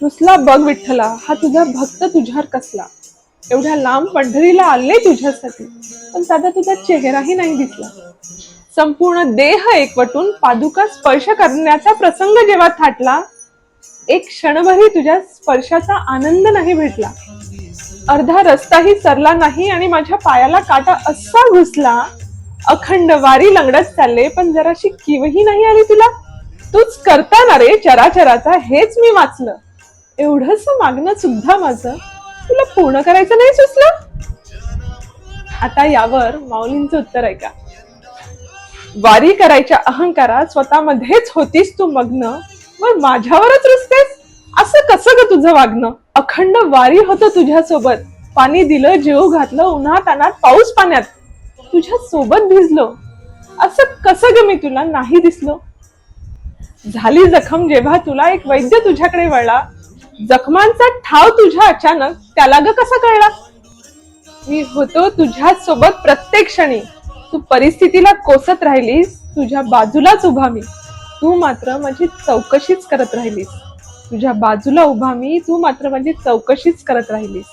रुसला बघ विठ्ठला हा तुझा भक्त तुझ्यावर कसला? एवढ्या लांब पंढरीला आले तुझ्यासाठी पण दादा तुझा चेहराही नाही दिसला. संपूर्ण देह एकवटून पादुका स्पर्श करण्याचा प्रसंग जेव्हा थाटला एक क्षणभरही तुझ्या स्पर्शाचा आनंद नाही भेटला. अर्धा रस्ताही सरला नाही आणि माझ्या पायाला काटा असा घुसला अखंड वारी लंगडत चालले पण जराशी किवही नाही आली तुला? तूच करता ना रे चराचराचा हेच मी वाचलं. एवढंच मागणं सुद्धा माझं. तुला पूर्ण करायचं नाही सुचलं? आता यावर माऊलींचं उत्तर ऐका. वारी करायच्या अहंकारात स्वतःमध्येच होतीस तू मग्न. मग माझ्यावरच रुसतेस? असं कसं ग तुझं वागणं? अखंड वारी होतं तुझ्यासोबत. पाणी दिलं जीव घातलं उन्हात अनात पाऊस पाण्यात. तुझ्या सोबत भिजलो. असं कसं ग मी तुला नाही दिसलो? झाली जखम जेव्हा तुला एक वैद्य तुझ्याकडे वळला. जखमांचा ठाव तुझ्या अचानक त्याला ग कसा कळला? मी होतो तुझ्या सोबत प्रत्येक क्षणी. तू परिस्थितीला कोसत राहिलीस तुझ्या बाजूलाच उभा मी. तू मात्र माझी चौकशीच करत राहिलीस. तुझ्या बाजूला उभा मी तू मात्र माझी चौकशीच करत राहिलीस.